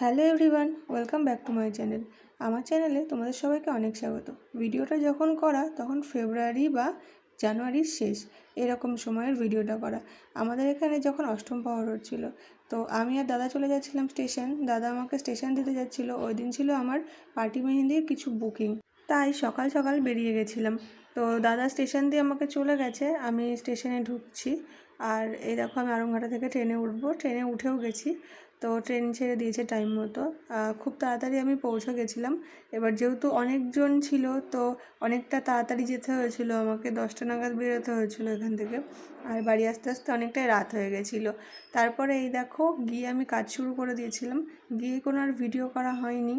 Hello everyone, welcome back to my channel. আমার চ্যানেলে তোমাদের সবাইকে অনেক স্বাগত। ভিডিওটা যখন করা, তখন ফেব্রুয়ারি বা জানুয়ারির শেষ, এরকম সময়ের ভিডিওটা করা। আমাদের এখানে যখন অষ্টম পাওয়ার হচ্ছিল তো আমি আর দাদা চলে যাচ্ছিলাম স্টেশন। দাদা আমাকে স্টেশন দিতে যাচ্ছিল। ওই দিন ছিল আমার পার্টি মেহেন্দির কিছু বুকিং। তাই সকাল সকাল বেরিয়ে গেছিলাম। তো দাদা স্টেশন দিয়ে আমাকে চলে গেছে। আমি স্টেশনে ঢুকছি। আর এই দেখো, আমি আরংঘাটা থেকে ট্রেনে উঠবো। ট্রেনে উঠেও গেছি। তো ট্রেন ছেড়ে দিয়েছে টাইম মতো। খুব তাড়াতাড়ি আমি পৌঁছে গেছিলাম। এবার যেহেতু অনেকজন ছিল, তো অনেকটা তাড়াতাড়ি যেতে হয়েছিল আমাকে। দশটা নাগাদ বেরোতে হয়েছিল এখান থেকে। আর বাড়ি আস্তে আস্তে অনেকটাই রাত হয়ে গেছিল। তারপরে এই দেখো, গিয়ে আমি কাজ শুরু করে দিয়েছিলাম। গিয়ে কোনো আর ভিডিও করা হয়নি।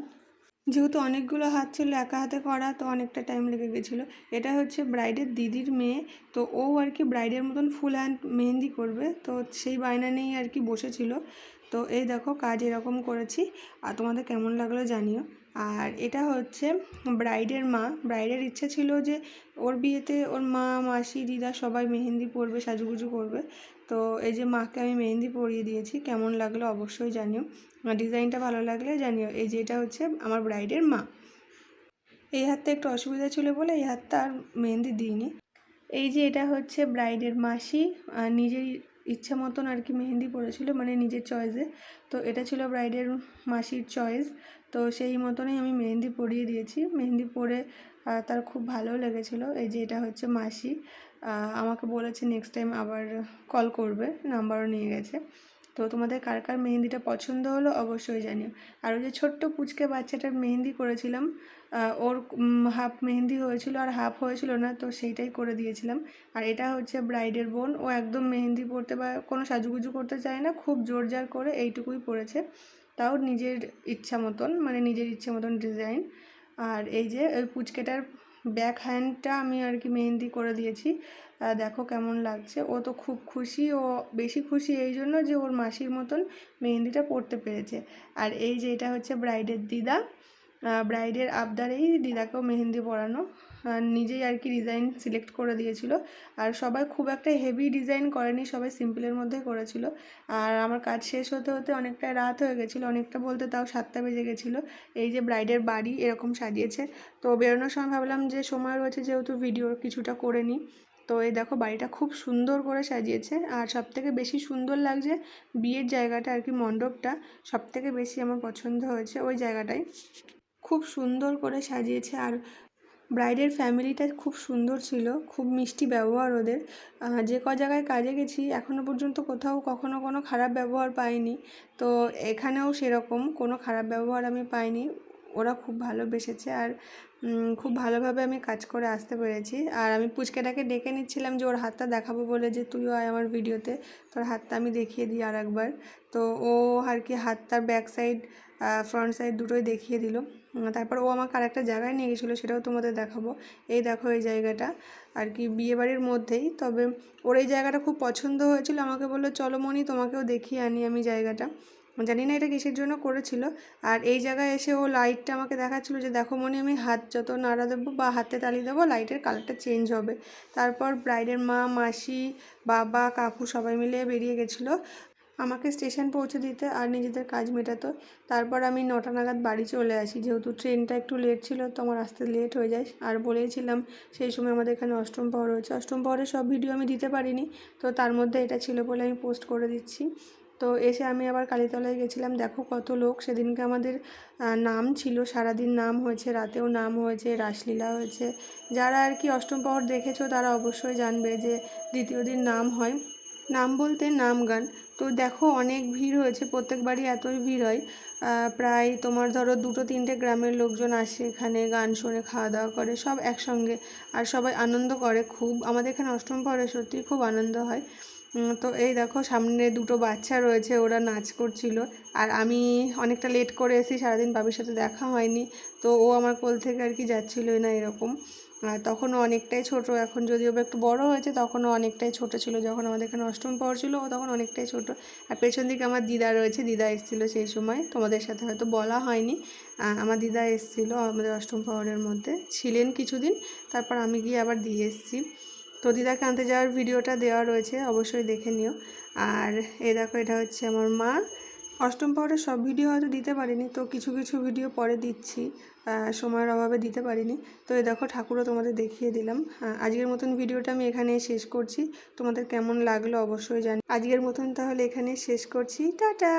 যেহেতু অনেকগুলো হাত ছিল একা হাতে করা, তো অনেকটা টাইম লেগে গেছিল। এটা হচ্ছে ব্রাইডের দিদির মেয়ে। তো ও আর কি ব্রাইডের মতন ফুল হ্যান্ড মেহেন্দি করবে। তো সেই বায়না নিয়েই আর কি বসেছিল। তো এই দেখো কাজ এরকম করেছি, আর তোমাদের কেমন লাগল জানিও। আর এটা হচ্ছে ব্রাইডের মা ব্রাইডের ইচ্ছে ছিল যে ওর বিয়েতে ওর মা, মাসি, দিদা সবাই মেহেন্দি পরবে, সাজুগুজু করবে। তো এই যে মাকে আমি মেহেন্দি পরিয়ে দিয়েছি, কেমন লাগল অবশ্যই জানিও। ডিজাইনটা ভালো লাগলে জানিও, এই যে এটা হচ্ছে আমার ব্রাইডের মা। এই হাতটা একটু অসুবিধা ছিল বলে এই হাতটা আর মেহেন্দি দিইনি। এই যে এটা হচ্ছে ব্রাইডের মাসি নিজের ইচ্ছা মতন আর কি মেহেন্দি পড়েছিল মানে নিজের চয়েসে তো এটা ছিল ব্রাইডের মাসির চয়েস তো সেই মতনই আমি মেহেন্দি পরিয়ে দিয়েছি। মেহেন্দি পরে তার খুব ভালো লেগেছিলো। এই যে এটা হচ্ছে মাসি। আমাকে বলেছে নেক্সট টাইম আবার কল করবে নাম্বারও নিয়ে গেছে। তো তোমাদের কার কার মেহেন্দিটা পছন্দ হলো অবশ্যই জানিও। আর ওই যে ছোট্ট পুচকে বাচ্চাটার মেহেন্দি করেছিলাম ওর হাফ মেহেন্দি হয়েছিল আর হাফ হয়েছিল না, তো সেইটাই করে দিয়েছিলাম। আর এটা হচ্ছে ব্রাইডের বোন, ও একদম মেহেন্দি পরতে বা কোনো সাজুগুজু করতে চায় না, খুব জোর জার করে এইটুকুই পরেছে। তাও নিজের ইচ্ছা মতন মানে নিজের ইচ্ছে মতন ডিজাইন। আর এই যে ওই পুচকেটার ব্যাক হ্যান্ডটা আমি আর কি মেহেন্দি করে দিয়েছি। দেখো কেমন লাগছে। ও তো খুব খুশি, ও বেশি খুশি এই জন্য যে ওর মাসির মতন মেহেন্দিটা পড়তে পেরেছে। আর এই যে এটা হচ্ছে ব্রাইডের দিদা। ব্রাইডের আবদারেই দিদাকেও মেহেন্দি পরানো নিজেই আর কি ডিজাইন সিলেক্ট করে দিয়েছিল। আর সবাই খুব একটা হেভি ডিজাইন করেনি, সবাই সিম্পলের মধ্যে করেছিল। আর আমার কাজ শেষ হতে হতে অনেকটা রাত হয়ে গেছিল, অনেকটা বলতে তাও সাতটা বেজে গেছিল। এই যে ব্রাইডের বাড়ি এরকম সাজিয়েছে। তো বেরোনোর সময় ভাবলাম যে সময় রয়েছে যেহেতু ভিডিও কিছুটা করে নিই। তো এই দেখো বাড়িটা খুব সুন্দর করে সাজিয়েছে। আর সবথেকে বেশি সুন্দর লাগছে বিয়ের জায়গাটা আর কি মণ্ডপটা, সবথেকে বেশি আমার পছন্দ হয়েছে ওই জায়গাটায় খুব সুন্দর করে সাজিয়েছে। আর ব্রাইডের ফ্যামিলিটা খুব সুন্দর ছিল, খুব মিষ্টি ব্যবহার ওদের। যে ক জায়গায় কাজে গেছি এখনও পর্যন্ত কোথাও কখনো কোনো খারাপ ব্যবহার পাইনি। তো এখানেও সেরকম কোনো খারাপ ব্যবহার আমি পাইনি। ওরা খুব ভালোবেসেছে আর খুব ভালোভাবে আমি কাজ করে আসতে পেরেছি। আর আমি পুচকেটাকে ডেকে নিচ্ছিলাম যে, ওর হাতটা দেখাবো বলে যে, তুইও আয় আমার ভিডিওতে। তোর হাতটা আমি দেখিয়ে দিই আর একবার তো ও আর কি হাতটার ব্যাক সাইড ফ্রন্ট সাইড দুটোই দেখিয়ে দিল। তারপর ও আমাকে আরেকটা জায়গায় নিয়ে গেছিল, সেটাও তোমাদের দেখাবো। এই দেখো এই জায়গাটা। আর কি বিয়েবাড়ির মধ্যেই, তবে ওর এই জায়গাটা খুব পছন্দ হয়েছিল। আমাকে বলল, চলো মনি তোমাকেও দেখিয়ে আনি আমি জায়গাটা। জানি না এটা কিসের জন্য করেছিল। আর এই জায়গায় এসে ও লাইটটা আমাকে দেখাচ্ছিলো যে, দেখো মনে আমি হাত যত নাড়া দেবো বা হাতে তালি দেবো লাইটের কালারটা চেঞ্জ হবে। তারপর ব্রাইডের মা, মাসি, বাবা, কাকু সবাই মিলে বেরিয়ে গেছিল। আমাকে স্টেশন পৌঁছে দিতে আর নিজেদের কাজ মেটাতো। তারপর আমি নটা নাগাদ বাড়ি চলে আসি। যেহেতু ট্রেনটা একটু লেট ছিল, তো আমার আসতে লেট হয়ে যায়। আর বলেইছিলাম, সেই সময় আমাদের এখানে অষ্টম পাওয়ার রয়েছে অষ্টম পাওয়ারের সব ভিডিও আমি দিতে পারিনি, তো তার মধ্যে এটা ছিল বলে আমি পোস্ট করে দিচ্ছি। তো এসে আমি আবার কালীতলায় গেছিলাম। দেখো কত লোক। সেদিনকে আমাদের নাম ছিল, সারাদিন নাম হয়েছে, রাতেও নাম হয়েছে, রাসলীলা হয়েছে। যারা আর কি অষ্টম পাওয়ার দেখেছ, তারা অবশ্যই জানবে যে দ্বিতীয় দিন নাম হয়। নাম বলতে নাম গান তো দেখো অনেক ভিড় হয়েছে প্রত্যেকবারই এতই ভিড় হয়। প্রায় তোমার ধরো দুটো তিনটে গ্রামের লোকজন আসে এখানে, গান শোনে, খাওয়া দাওয়া করে, সব একসঙ্গে। আর সবাই আনন্দ করে, খুব, আমাদের এখানে অষ্টম পরে সত্যিই খুব আনন্দ হয়। তো এই দেখো, সামনে দুটো বাচ্চা রয়েছে, ওরা নাচ করছিল। আর আমি অনেকটা লেট করে এসেছি, সারাদিন বাবির সাথে দেখা হয়নি। তো ও আমার কোল থেকে আর কি যাচ্ছিলোই না এরকম। আর তখনও অনেকটাই ছোট, এখন যদিও একটু বড় হয়েছে, তখনও অনেকটাই ছোট ছিল। যখন আমাদের এখানে অষ্টম পাওয়ার ছিল, ও তখন অনেকটাই ছোট। আর পেছন দিকে আমার দিদা রয়েছে, দিদা এসেছিল সেই সময়। তোমাদের সাথে হয়তো বলা হয়নি। আমার দিদা এসেছিল আমাদের অষ্টম পাওয়ারের মধ্যে, ছিলেন কিছুদিন, তারপর আমি গিয়ে আবার দিয়ে এসেছি। তো দিদাকে আনতে যাওয়ার ভিডিওটা দেওয়া রয়েছে, অবশ্যই দেখে নিও। আর এ দেখো, এটা হচ্ছে আমার মা। অষ্টম পাহাড়ের সব ভিডিও হয়তো দিতে পারিনি, তো কিছু কিছু ভিডিও পরে দিচ্ছি সময়ের অভাবে দিতে পারিনি। তো এই দেখো, ঠাকুরও তোমাদের দেখিয়ে দিলাম। আজকের মতন ভিডিওটা আমি এখানে শেষ করছি। তোমাদের কেমন লাগল অবশ্যই জানি। আজকের মতন তাহলে এখানে শেষ করছি। টাটা!